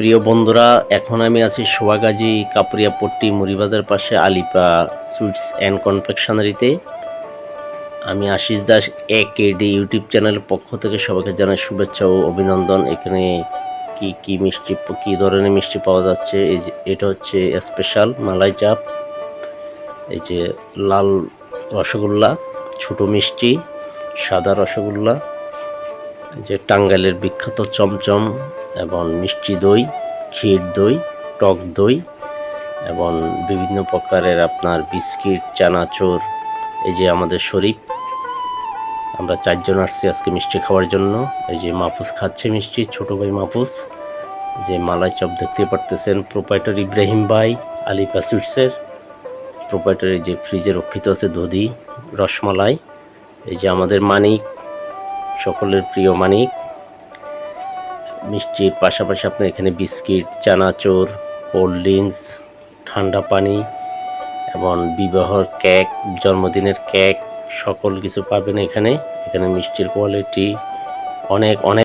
প্রিয় বন্ধুরা, এখন আমি আছি সোয়াগাজী কাপুরিয়াপট্টি মুড়িবাজার পাশে আলিপা সুইটস অ্যান্ড কনফেকশনারিতে আমি Ashis Das A K D YouTube চ্যানেলের পক্ষ থেকে সবাইকে জানাই শুভেচ্ছা ও অভিনন্দন। এখানে কি কি মিষ্টি, কি ধরনের মিষ্টি পাওয়া যাচ্ছে? এই যে, এটা হচ্ছে স্পেশাল মালাই চাপ। এই যে লাল রসগোল্লা, ছোট মিষ্টি, সাদা রসগোল্লা। যে টাঙ্গাইলের বিখ্যাত চমচম এবং মিষ্টি দই, ক্ষীর দই, টক দই এবং বিভিন্ন প্রকারের আপনার বিস্কিট, চানাচুর, এই যে আমাদের শরীফ। আমরা চারজন আসছি আজকে মিষ্টি খাওয়ার জন্য। এই যে মাহফুজ খাচ্ছে মিষ্টি, ছোট ভাই মাহফুজ। যে মালাই চপ দেখতে পারতেছেন প্রোপাইটার ইব্রাহিম ভাই আলিপা সুইটসের প্রোপাইটার যে ফ্রিজে রক্ষিত আছে দধি রসমালাই। এই যে আমাদের মানিক সকলের প্রিয় মানিক। মিষ্টির পাশাপাশি আপনার এখানে বিস্কিট, চানাচোর, কোল্ড ড্রিঙ্কস, ঠান্ডা পানি এবং বিবাহর কেক, জন্মদিনের কেক, সকল কিছু পাবেন এখানে। এখানে মিষ্টির কোয়ালিটি অনেক অনেক